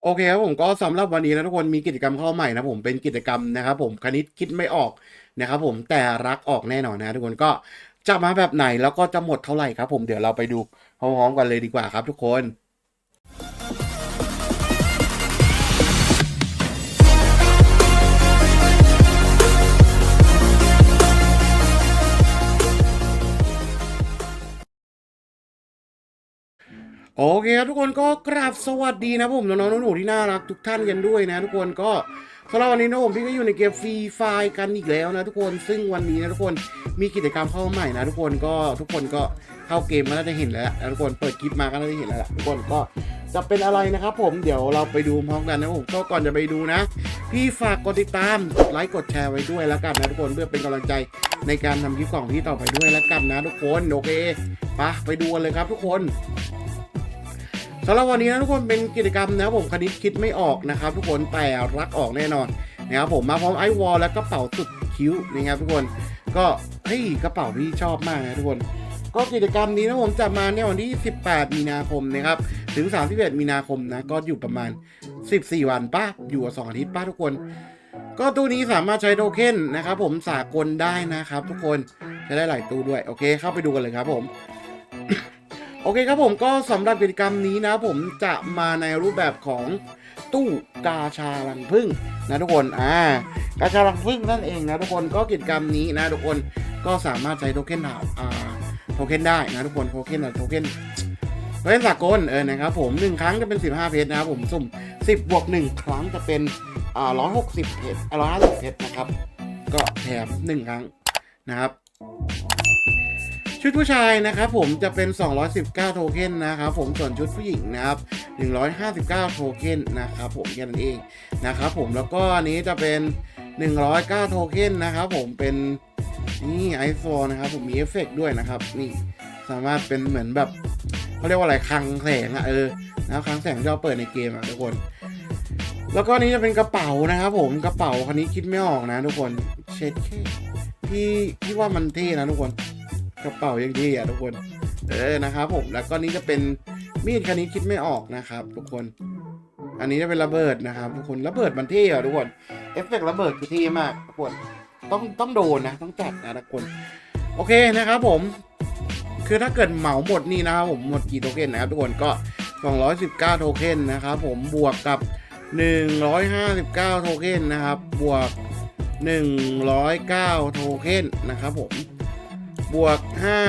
โอเคครับผมก็สำหรับวันนี้นะทุกคนมีกิจกรรมเข้าใหม่นะผมเป็นกิจกรรมนะครับผมคณิตคิดไม่ออกนะครับผมแต่รักออกแน่นอนนะทุกคนก็จะมาแบบไหนแล้วก็จะหมดเท่าไหร่ครับผมเดี๋ยวเราไปดูพร้อมๆกันเลยดีกว่าครับทุกคน โอเคครับทุกคนก็กราบสวัสดีนะผมน้องๆหนูๆที่น่ารักทุกท่านกันด้วยนะ ทุกคนก็สำหรับวันนี้นะผมพี่ก็อยู่ในเกมฟรีไฟกันอีกแล้วนะทุกคนซึ่งวันนี้นะทุกคนมีกิจกรรมเข้าใหม่นะทุกคนก็ทุกคนก็เข้าเกมมาน่าจะเห็นแล้วนะทุกคนเปิดคลิปมาก็น่าจะเห็นแล้วล่ะทุกคนก็จะเป็นอะไรนะครับผมเดี๋ยวเราไปดูพร้อมกันนะผมก็ก่อนจะไปดูนะ พี่ฝากกดติดตามกดไลค์กดแชร์ไว้ด้วยแล้วกันนะทุกคนเพื่อเป็นกำลังใจในการทำคลิปของพี่ต่อไปด้วยแล้วกันนะ ทุกคนโอเคปะไปดูกันเลยครับทุกคน สำหรับวันนี้นะทุกคนเป็นกิจกรรมนะครับผมคณิตคิดไม่ออกนะครับทุกคนแต่รักออกแน่นอนนะครับผมมาพร้อมไอวอลและกระเป๋าสุดคิ้วนะครับทุกคนก็เฮ้ยกระเป๋าที่ชอบมากนะทุกคน ก็กิจกรรมนี้นะผมจะมาในวันที่ 18 มีนาคมนะครับถึง 31 มีนาคมนะก็อยู่ประมาณ 14 วันป้าอยู่2อาทิตย์ป้าทุกคน ก็ตู้นี้สามารถใช้โทเค็นนะครับผมสากลได้นะครับ ทุกคนใช้ได้หลายตู้ด้วยโอเค เข้าไปดูกันเลยครับผม โอเคครับผมก็สำหรับกิจกรรมนี้นะผมจะมาในรูปแบบของตู้กาชาลังพึ่งนะทุกคนอ่ากาชาลังพึ่งนั่นเองนะทุกคนก็กิจกรรมนี้นะทุกคนก็สามารถใช้โทเค็นหาอ่าโทเค็นได้นะทุกคนโทเค็นอะโทเค็นโทเค็นสากลเออนะครับผมหนึ่งครั้งจะเป็น 15 เพชรนะครับผมสุ่ม 10 บวก 1 ครั้งจะเป็นอ่า160 เพชรร้อยห้าสิบเพชรนะครับ ก็แถม1ครั้งนะครับ ชุดผู้ชายนะครับผมจะเป็น 219 โทเค็นนะครับผมส่วนชุดผู้หญิงนะครับ159 โทเค็นนะครับผมแค่นั้นเองนะครับผมแล้วก็อันนี้จะเป็น 109 โทเค็นนะครับผมเป็นนี่ไอโฟนนะครับผมมีเอฟเฟกต์ด้วยนะครับนี่สามารถเป็นเหมือนแบบเขาเรียกว่าอะไรคลังแสงอะเออนะครับคลังแสงที่เราเปิดในเกมอะทุกคน แล้วก็นนี้จะเป็นกระเป๋านะครับผมกระเป๋าคันนี้คิดไม่ออกนะทุกคนเช็ดแค่พี่พี่ว่ามันเท่นะทุกคน กระเป๋ายังดีอะทุกคน เออนะครับผมแล้วก็นี้จะเป็นมีดคันนี้คิดไม่ออกนะครับทุกคน อันนี้จะเป็นระเบิดนะครับทุกคนระเบิดมันเท่อะทุกคนเอฟเฟกต์ระเบิดคือเท่มากทุกคนต้องต้องโดนนะต้องจัดนะทุกคนโอเคนะครับผม คือถ้าเกิดเหมาหมดนี่นะครับผมหมดกี่โทเค็นนะครับทุกคนก็ 219 โทเค็นนะครับผมบวกกับ 159 โทเค็นนะครับบวก 109 โทเค็นนะครับผม บวกห้า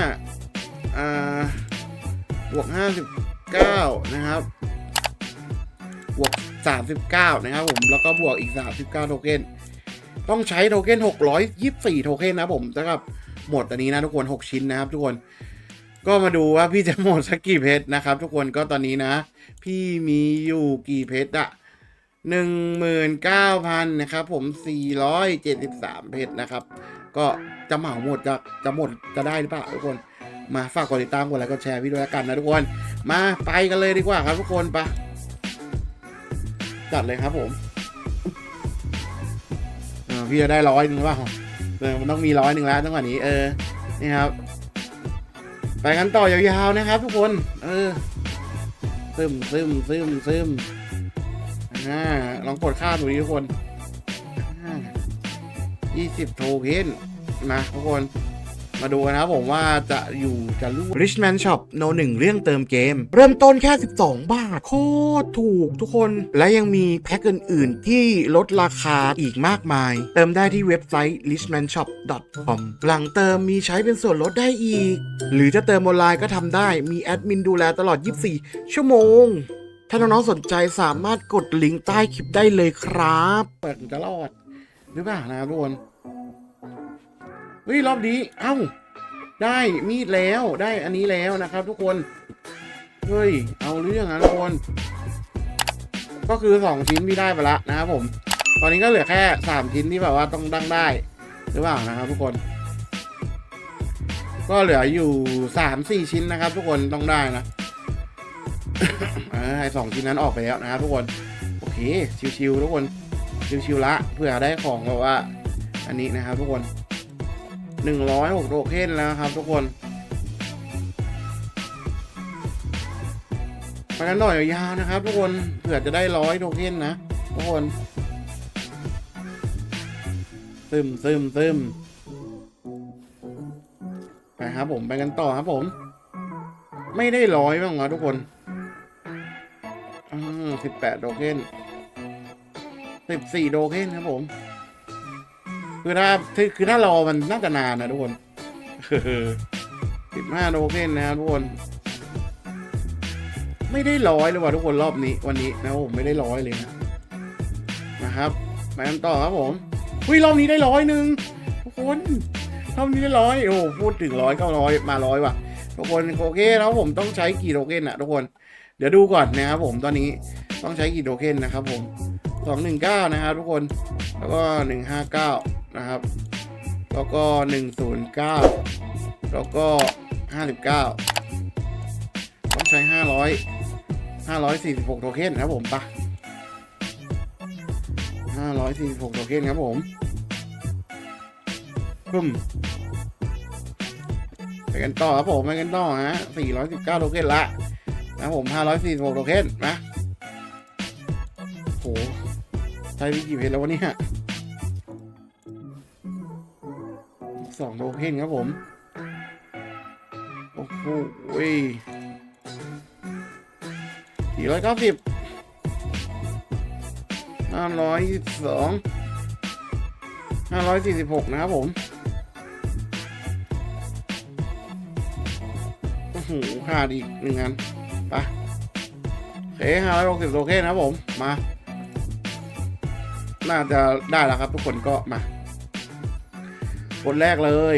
อ่าบวกห้าสิบเก้านะครับ บวกสามสิบเก้านะครับผม แล้วก็บวกอีกสามสิบเก้าโทเค็น ต้องใช้โทเค็นหกร้อยยี่สิบสี่โทเค็นนะผมสำหรับหมดอันนี้นะทุกคนหกชิ้นนะครับทุกคน ก็มาดูว่าพี่จะหมดสักกี่เพชรนะครับ ทุกคน ก็ตอนนี้นะ พี่มีอยู่กี่เพชรอะหนึ่งหมื่นเก้าพันนะครับผมสี่ร้อยเจ็ดสิบสามเพชรนะครับ ก็จะเหมาหมดจะจะหมดจะได้หรือเปล่าทุกคนมาฝากกดติดตามกดไลค์กดแชร์วิดีโอแล้วกันนะทุกคน มาไปกันเลยดีกว่าครับทุกคนไปจัดเลยครับผมพี่จะได้ร้อยหนึ่งหรือเปล่าเออมันต้องมีร้อยหนึ่งแล้วตั้งแต่นี้ เออนี่ครับ ไปกันต่อยาวๆนะครับ ทุกคน เออซึมซึมซึมซึมอ่าลองกดข้ามดูดิทุกคนอ่า 20 โทเค็นนะทุกคนมาดูกันนะผมว่าจะอยู่จะรู้ Richman Shop โนหนึ่งเรื่องเติมเกม เริ่มต้นแค่ 12 บาท โคตรถูกทุกคน และยังมีแพ็กอื่น ๆ ที่ลดราคาอีกมากมาย เติมได้ที่เว็บไซต์ richmanshop.com หลังเติมมีใช้เป็นส่วนลดได้อีก หรือจะเติมออนไลน์ก็ทำได้มีแอดมินดูแลตลอด 24 ชั่วโมงถ้าน้องๆสนใจสามารถกดลิงก์ใต้คลิปได้เลยครับ เปิดตลอดหรือเปล่านะทุกคน เฮ้ยรอบนี้ เอ้า ได้มีดแล้วได้อันนี้แล้วนะครับ ทุกคน เฮ้ย เอาเรื่องนะทุกคน ก็คือสองชิ้นพี่ได้ไปละนะครับผม ตอนนี้ก็เหลือแค่สามชิ้นที่แบบว่าต้องดังได้หรือเปล่านะครับ ทุกคน ก็เหลืออยู่สามสี่ชิ้นนะครับ ทุกคนต้องได้นะเออไอสองชิ้นนั้นออกไปแล้วนะครับทุกคน โอเค ชิวๆทุกคน ชิวๆละเพื่อได้ของแบบว่า อันนี้นะครับทุกคนหนึ่งร้อยหกโทเค็นแล้วครับทุกคนไปกันหน่อยยาวนะครับ ทุกคนเผื่อจะได้ร้อยโทเค็นนะทุกคนซึมซึมซึมไปครับผมไปกันต่อครับผม ไม่ได้ร้อยบ้างเหรอทุกคนสิบแปดโทเค็นสิบสี่โทเค็นครับผม คือถ้าคือถ้ารอมันน่าจะนานนะทุกคนสิบห้าโทเค็นนะครับทุกคน ไม่ได้ร้อยเลยว่ะทุกคนรอบนี้ วันนี้นะผมไม่ได้ร้อยเลยนะนะครับไปกันต่อครับผมอุ้ยรอบนี้ได้ร้อยหนึ่งทุกคนรอบนี้ได้ร้อยโอ้พูดถึงร้อยก็ร้อยมาร้อยว่ะ ทุกคนโอเคแล้วผมต้องใช้กี่โทเค็นอะทุกคน เดี๋ยวดูก่อนนะครับผมตอนนี้ต้องใช้กี่โทเค็นนะครับผมสองหนึ่งเก้านะครับทุกคนแล้วก็หนึ่งห้าเก้า นะครับ แล้วก็หนึ่งศูนย์เก้าแล้วก็ห้าสิบเก้าต้องใช้ห้าร้อยห้าร้อยสี่สิบหกโทเค็นครับผมปะห้าร้อยสี่สิบหกโทเค็นครับผมปึ้มไปกันต่อครับผมไปกันต่อฮะสี่ร้อยสิบเก้าโทเค็นละนะครับผมห้าร้อยสี่สิบหกโทเค็นนะโหใช้วิกี่เพจแล้ววะเนี่ย สองโทเค็นครับผม โอ้โหสี่ร้อยเก้าสิบห้าร้อยสองห้าร้อยสี่สิบหกนะครับผม โอ้โหขาดอีกหนึ่งอันไปโอเคห้าร้อยหกสิบโทเค็นนะครับผม มา น่าจะได้แล้วครับทุกคนก็มา คนแรกเลย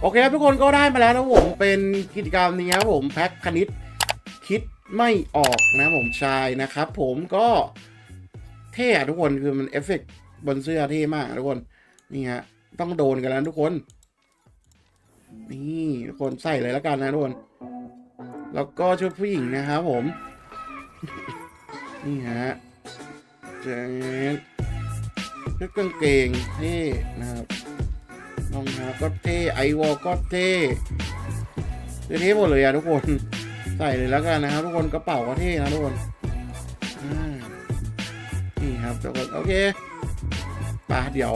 โอเคครับทุกคนก็ได้มาแล้วนะผมเป็นกิจกรรมนี้ครับผมแพ็คคณิตคิดไม่ออกนะผมชายนะครับ ผมก็เท่ทุกคนคือมันเอฟเฟกต์บนเสื้อเท่มากทุกคนนี่ฮะต้องโดนกันแล้วทุกคน นี่ทุกคนใส่เลยแล้วกันนะทุกคน แล้วก็ชุดผู้หญิงนะครับผม นี่ฮะเจ๊ชุดกางเกงเท่นะครับ รองเท้าก็เท่ไอวอลก็เท่เท่หมดเลยอะทุกคนใส่เลยแล้วกันนะครับ ทุกคนกระเป๋าก็เท่นะทุกคนนี่ครับทุกคนโอเคปะเดี๋ยว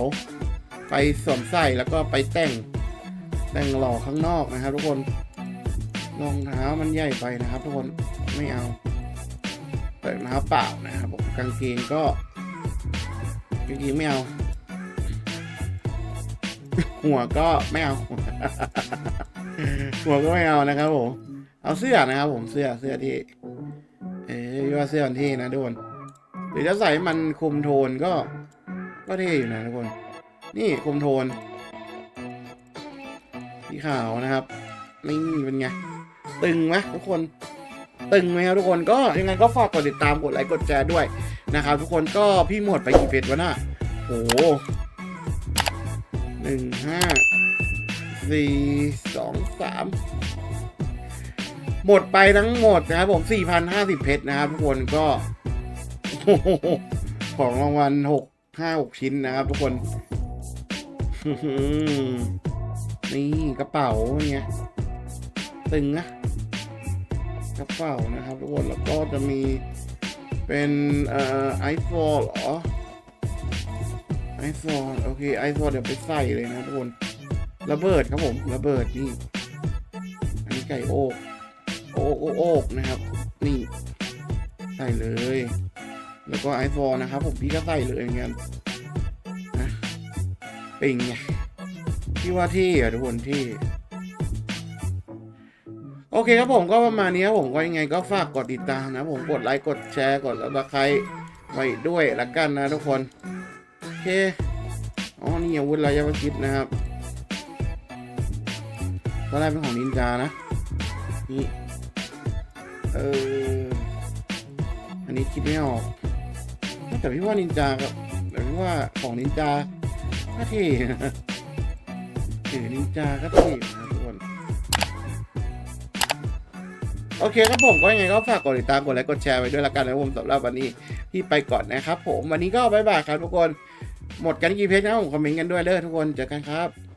ไปสวมใส่แล้วก็ไปแต่งแต่งหล่อข้างนอกนะครับ ทุกคนรองเท้ามันใหญ่ไปนะครับ ทุกคนไม่เอาแต่รองเท้าเปล่านะครับกางเกงก็กางเกงไม่เอา หัวก็ไม่เอา หัวก็ไม่เอานะครับผม เอาเสื้อนะครับผมเสื้อเสื้อที่ เอ้ยว่าเสื้อมันเท่นะทุกคนหรือจะใส่มันคุมโทนก็ ก็เท่อยู่นะทุกคน นี่คุมโทนสีขาวนะครับนี่เป็นไง ตึงไหมทุกคน ตึงไหมครับทุกคนก็ยังไงก็ฝากกดติดตามกดไลค์กดแชร์ด้วยนะครับ ทุกคนก็พี่หมดไปกี่เพจวะน่ะโอ้โห นึ่งห้าสี่สองสามหมดไปทั้งหมดนะครับผมสี่พันห้าสิบเพชรนะครับทุกคนก็ของรางวัลหกห้าหกชิ้นนะครับทุกคน นี่กระเป๋าไงตึงนะกระเป๋านะครับทุกคนแล้วก็จะมีเป็นเอ่อไอโฟนเหรอ โฟนโอเคไอโฟนเดี๋ยวไปใส่เลยนะทุกคนระเบิดครับผมระเบิดนี่อันนี้ไก่โอกโอกโอกโอกนะครับ นี่ใส่เลย แล้วก็ไอโฟนนะครับ ผมพี่ก็ใส่เลยเหมือนกันนะปิงไงพี่ว่าที่อะทุกคนที่โอเคครับผมก็ประมาณนี้ครับผมก็ยังไงก็ฝากกดติดตามนะผมกดไลค์กดแชร์กดแล้วใครไว้ด้วยละกันนะทุกคน เคอ๋อนี่อาวุธระยะประชิดนะครับตอนแรกเป็นของนินจานะนี่เอออันนี้คิดไม่ออกแต่พี่ว่านินจากับแต่พี่ว่าของนินจาก็เท่นะถือนินจาก็เท่นะทุกคนโอเคครับผมก็ยังไงก็ฝากกดติดตามกดไลค์กดแชร์ไว้ด้วยละกันนะผมสำหรับวันนี้ที่ไปก่อนนะครับ ผมวันนี้ก็บ๊ายบายครับทุกคน หมดกันกี่เพจนะผมคอมเมนต์กันด้วยเด้อทุกคนเจอกันครับ